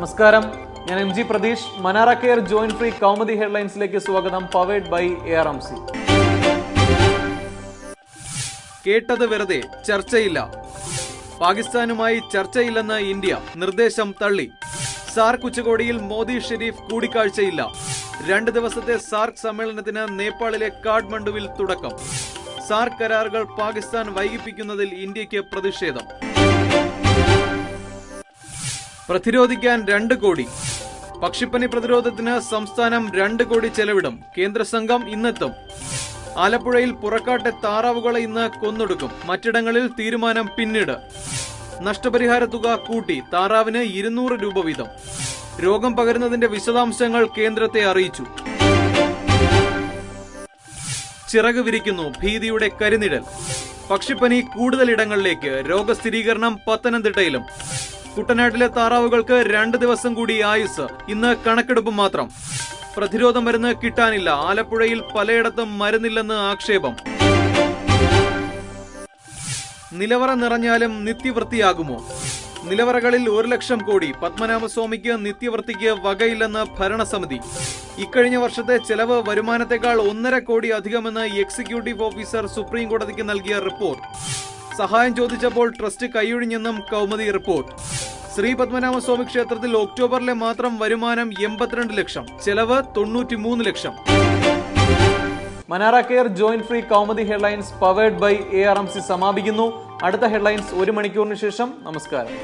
നമസ്കാരം. ഞാൻ M G Pratheesh. മനാറ care joint free Kaumudi ഹെഡ്ലൈൻസിലേക്ക് സ്വാഗതം powered by A R M C. കേട്ടത് വെറുതെ ചർച്ചയില്ല. പാകിസ്ഥാനുമായി ചർച്ചയില്ലെന്ന് ഇന്ത്യ നിർദ്ദേശം തള്ളി. സാർക്ക് ഉച്ചകോടിയിൽ മോദി ഷെരീഫ് കൂടിക്കാഴ്ചയില്ല. രണ്ട് ദിവസത്തെ സാർക്ക് സമ്മേളനത്തിന് നേപ്പാളിലെ കാഠ്മണ്ഡുവിൽ തുടക്കം. സാർക്ക് കരാറുകൾ പാകിസ്ഥാൻ വൈകിപ്പിക്കുന്നതിൽ ഇന്ത്യയ്ക്ക് പ്രതിഷേധം. പ്രതിരോധിക്കാൻ രണ്ട് കോടി. പക്ഷിപ്പനി പ്രതിരോധത്തിന് സംസ്ഥാനം രണ്ട് കോടി ചെലവിടും. കേന്ദ്ര സംഘം ഇന്നെത്തും. ആലപ്പുഴയിൽ പുറക്കാട്ടെ താറാവുകളെ ഇന്ന് കൊന്നൊടുക്കും. മറ്റിടങ്ങളിൽ തീരുമാനം പിന്നീട്. നഷ്ടപരിഹാര തുക കൂട്ടി. താറാവിന് ഇരുന്നൂറ് രൂപ വീതം. രോഗം പകരുന്നതിന്റെ വിശദാംശങ്ങൾ കേന്ദ്രത്തെ അറിയിച്ചു. ചിറക് വിരിക്കുന്നു ഭീതിയുടെ കരിനിഴൽ. പക്ഷിപ്പനി കൂടുതൽ ഇടങ്ങളിലേക്ക്. രോഗസ്ഥിരീകരണം പത്തനംതിട്ടയിലും. കുട്ടനാട്ടിലെ താറാവുകൾക്ക് രണ്ട് ദിവസം കൂടി ആയുസ്. ഇന്ന് കണക്കെടുപ്പ് മാത്രം. പ്രതിരോധ മരുന്ന് കിട്ടാനില്ല. ആലപ്പുഴയിൽ പലയിടത്തും മരുന്നില്ലെന്ന് ആക്ഷേപം. നിലവറ നിറഞ്ഞാലും നിത്യവൃത്തിയാകുമോ? നിലവറകളിൽ ഒരു ലക്ഷം കോടി. പത്മനാഭസ്വാമിക്ക് നിത്യവൃത്തിക്ക് വകയില്ലെന്ന് ഭരണസമിതി. ഇക്കഴിഞ്ഞ വർഷത്തെ ചെലവ് വരുമാനത്തെക്കാൾ ഒന്നര കോടി അധികമെന്ന് എക്സിക്യൂട്ടീവ് ഓഫീസർ സുപ്രീം കോടതിക്ക് നൽകിയ റിപ്പോർട്ട്. സഹായം ചോദിച്ചപ്പോൾ ട്രസ്റ്റ് കൈയൊഴിഞ്ഞെന്നും കൗമുദി റിപ്പോർട്ട്. ശ്രീ പത്മനാഭസ്വാമി ക്ഷേത്രത്തിൽ ഒക്ടോബറിലെ മാത്രം വരുമാനം എൺപത്തിരണ്ട് ലക്ഷം ചെലവ് തൊണ്ണൂറ്റിമൂന്ന് lakh. മനാറ care joint free Kaumudi headlines powered by A R M C സമാപിക്കുന്നു. അടുത്ത ഹെഡ്ലൈൻസ് ഒരു മണിക്കൂറിന് ശേഷം. നമസ്കാരം.